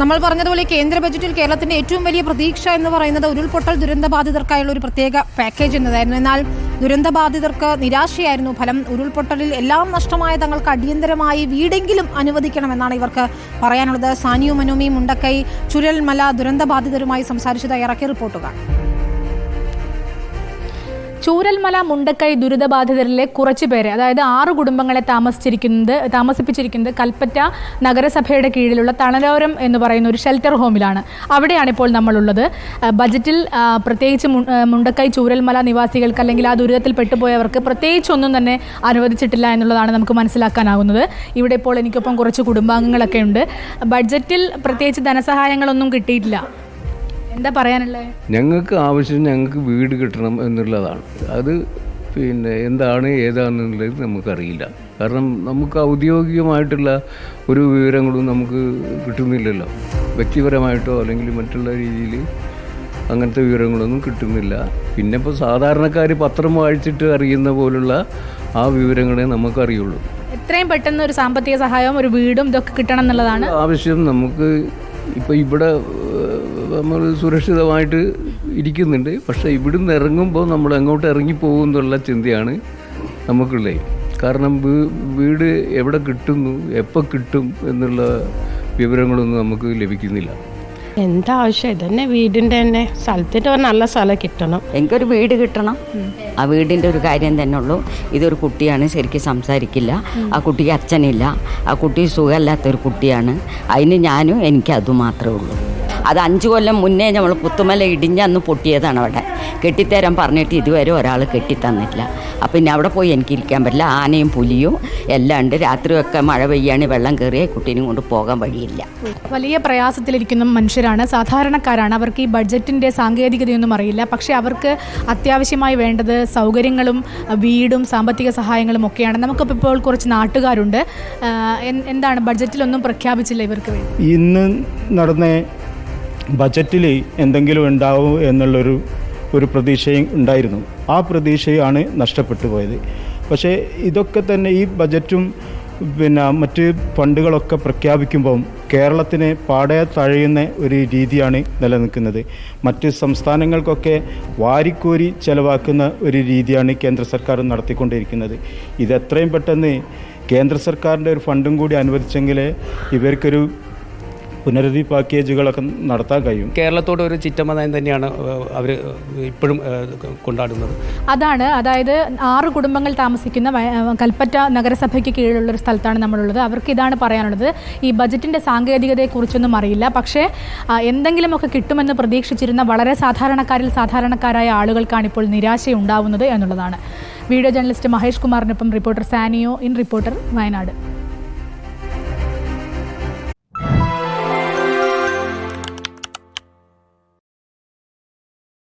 നമ്മൾ പറഞ്ഞതുപോലെ കേന്ദ്ര ബജറ്റിൽ കേരളത്തിന്റെ ഏറ്റവും വലിയ പ്രതീക്ഷ എന്ന് പറയുന്നത് ഉരുൾപൊട്ടൽ ദുരന്ത ബാധിതർക്കായുള്ള ഒരു പ്രത്യേക പാക്കേജ് എന്നതായിരുന്നു. എന്നാൽ ദുരന്ത ബാധിതർക്ക് നിരാശയായിരുന്നു ഫലം. ഉരുൾപൊട്ടലിൽ എല്ലാം നഷ്ടമായ തങ്ങൾക്ക് അടിയന്തരമായി വീടെങ്കിലും അനുവദിക്കണമെന്നാണ് ഇവർക്ക് പറയാനുള്ളത്. സാനിയു മനോമി മുണ്ടക്കൈ ചുരൽമല ദുരന്ത ബാധിതരുമായി സംസാരിച്ചു തയ്യാറാക്കിയ റിപ്പോർട്ടുകൾ. ചൂരൽമല മുണ്ടക്കൈ ദുരിതബാധിതരിലെ കുറച്ച് പേരെ അതായത് ആറ് കുടുംബങ്ങളെ താമസിച്ചിരിക്കുന്നത് താമസിപ്പിച്ചിരിക്കുന്നത് കൽപ്പറ്റ നഗരസഭയുടെ കീഴിലുള്ള തണലോരം എന്ന് പറയുന്ന ഒരു ഷെൽട്ടർ ഹോമിലാണ് അവിടെയാണ് ഇപ്പോൾ നമ്മളുള്ളത്. ബജറ്റിൽ പ്രത്യേകിച്ച് മുണ്ടക്കൈ ചൂരൽമല നിവാസികൾക്ക് അല്ലെങ്കിൽ ആ ദുരിതത്തിൽ പെട്ടുപോയവർക്ക് പ്രത്യേകിച്ചൊന്നും തന്നെ അനുവദിച്ചിട്ടില്ല എന്നുള്ളതാണ് നമുക്ക് മനസ്സിലാക്കാനാകുന്നത്. ഇവിടെ ഇപ്പോൾ എനിക്കൊപ്പം കുറച്ച് കുടുംബാംഗങ്ങളൊക്കെ ഉണ്ട്. ബഡ്ജറ്റിൽ പ്രത്യേകിച്ച് ധനസഹായങ്ങളൊന്നും കിട്ടിയിട്ടില്ല. എന്താ പറയാനുള്ളത് ഞങ്ങൾക്ക് ആവശ്യം ഞങ്ങൾക്ക് വീട് കിട്ടണം എന്നുള്ളതാണ്. അത് പിന്നെ എന്താണ് ഏതാണെന്നുള്ളത് നമുക്കറിയില്ല. കാരണം നമുക്ക് ഔദ്യോഗികമായിട്ടുള്ള ഒരു വിവരങ്ങളും നമുക്ക് കിട്ടുന്നില്ലല്ലോ. വ്യക്തിപരമായിട്ടോ അല്ലെങ്കിൽ മറ്റുള്ള രീതിയിൽ അങ്ങനത്തെ വിവരങ്ങളൊന്നും കിട്ടുന്നില്ല. പിന്നെ ഇപ്പോൾ സാധാരണക്കാർ പത്രം വായിച്ചിട്ട് അറിയുന്ന പോലുള്ള ആ വിവരങ്ങളെ നമുക്കറിയുള്ളൂ. എത്രയും പെട്ടെന്ന് ഒരു സാമ്പത്തിക സഹായവും ഒരു വീടും ഇതൊക്കെ കിട്ടണം എന്നുള്ളതാണ്? ആവശ്യം നമുക്ക് ഇപ്പോൾ ഇവിടെ നമ്മൾ സുരക്ഷിതമായിട്ട് ഇരിക്കുന്നുണ്ട്. പക്ഷേ ഇവിടുന്ന് ഇറങ്ങുമ്പോൾ നമ്മൾ എങ്ങോട്ട് ഇറങ്ങിപ്പോകും എന്നുള്ള ചിന്തയാണ് നമുക്കുള്ളത്. കാരണം വീട് എവിടെ കിട്ടുന്നു എപ്പോൾ കിട്ടും എന്നുള്ള വിവരങ്ങളൊന്നും നമുക്ക് ലഭിക്കുന്നില്ല. എന്താ ആവശ്യം? ഇതന്നെ വീടിന്റെ തന്നെ. സ്ഥലത്തിന്റെ ഒരു നല്ല സ്ഥലം കിട്ടണം. എനിക്കൊരു വീട് കിട്ടണം. ആ വീടിന്റെ ഒരു കാര്യം തന്നെ ഉള്ളൂ. ഇതൊരു കുട്ടിയാണ് ശരിക്കും സംസാരിക്കില്ല. ആ കുട്ടിക്ക് അച്ഛനില്ല. ആ കുട്ടി സുഖമില്ലാത്തൊരു കുട്ടിയാണ്. അതിന് ഞാനും എനിക്ക് അതുമാത്രമേ ഉള്ളൂ. അത് അഞ്ച് കൊല്ലം മുന്നേ നമ്മൾ പുത്തുമല ഇടിഞ്ഞന്ന് പൊട്ടിയതാണ് അവിടെ. കെട്ടിത്തരാൻ പറഞ്ഞിട്ട് ഇതുവരെ ഒരാൾ കെട്ടിത്തന്നില്ല. അപ്പം പിന്നെ അവിടെ പോയി എനിക്ക് ഇരിക്കാൻ പറ്റില്ല. ആനയും പുലിയും എല്ലാം ഉണ്ട്. രാത്രിയൊക്കെ മഴ പെയ്യാണെങ്കിൽ വെള്ളം കയറിയ കുട്ടീനും കൊണ്ട് പോകാൻ വഴിയില്ല. വലിയ പ്രയാസത്തിലിരിക്കുന്ന മനുഷ്യരാണ്. സാധാരണക്കാരാണ്. അവർക്ക് ഈ ബഡ്ജറ്റിന്റെ സാങ്കേതികതയൊന്നും അറിയില്ല. പക്ഷേ അവർക്ക് അത്യാവശ്യമായി വേണ്ടത് സൗകര്യങ്ങളും വീടും സാമ്പത്തിക സഹായങ്ങളും ഒക്കെയാണ്. നമുക്കിപ്പോൾ ഇപ്പോൾ കുറച്ച് നാട്ടുകാരുണ്ട്. എന്താണ്? ബഡ്ജറ്റിലൊന്നും പ്രഖ്യാപിച്ചില്ല ഇവർക്ക് വേണ്ടി. ഇന്ന് നടന്ന ബജറ്റിൽ എന്തെങ്കിലും ഉണ്ടാവും എന്നുള്ളൊരു ഒരു പ്രതീക്ഷയും ഉണ്ടായിരുന്നു. ആ പ്രതീക്ഷയാണ് നഷ്ടപ്പെട്ടു പോയത്. പക്ഷേ ഇതൊക്കെ തന്നെ ഈ ബജറ്റും പിന്നെ മറ്റ് ഫണ്ടുകളൊക്കെ പ്രഖ്യാപിക്കുമ്പോൾ കേരളത്തിന് പാടെ തഴയുന്ന ഒരു രീതിയാണ് നിലനിൽക്കുന്നത്. മറ്റ് സംസ്ഥാനങ്ങൾക്കൊക്കെ വാരിക്കോരി ചെലവാക്കുന്ന ഒരു രീതിയാണ് കേന്ദ്ര സർക്കാർ നടത്തിക്കൊണ്ടിരിക്കുന്നത്. ഇത് എത്രയും പെട്ടെന്ന് കേന്ദ്ര സർക്കാരിന്റെ ഒരു ഫണ്ടും കൂടി അനുവദിച്ചെങ്കിലേ ഇവർക്കൊരു പുനരധി പാക്കേജുകളൊക്കെ നടത്താൻ കഴിയും. കേരളത്തോട് ഒരു ചിറ്റമ്മ നയം തന്നെയാണ് അവർ ഇപ്പോഴും കൊണ്ടാടുന്നത്. അതാണ് അതായത് ആറ് കുടുംബങ്ങൾ താമസിക്കുന്ന കൽപ്പറ്റ നഗരസഭയ്ക്ക് കീഴിലുള്ള ഒരു സ്ഥലത്താണ് നമ്മളുള്ളത്. അവർക്ക് ഇതാണ് പറയാനുള്ളത്. ഈ ബജറ്റിന്റെ സാങ്കേതികതയെക്കുറിച്ചൊന്നും അറിയില്ല. പക്ഷേ എന്തെങ്കിലുമൊക്കെ കിട്ടുമെന്ന് പ്രതീക്ഷിച്ചിരുന്ന വളരെ സാധാരണക്കാരിൽ സാധാരണക്കാരായ ആളുകൾക്കാണ് ഇപ്പോൾ നിരാശയുണ്ടാവുന്നത് എന്നുള്ളതാണ്. Video journalist Mahesh കുമാറിനൊപ്പം reporter Saniyo in reporter Wayanad.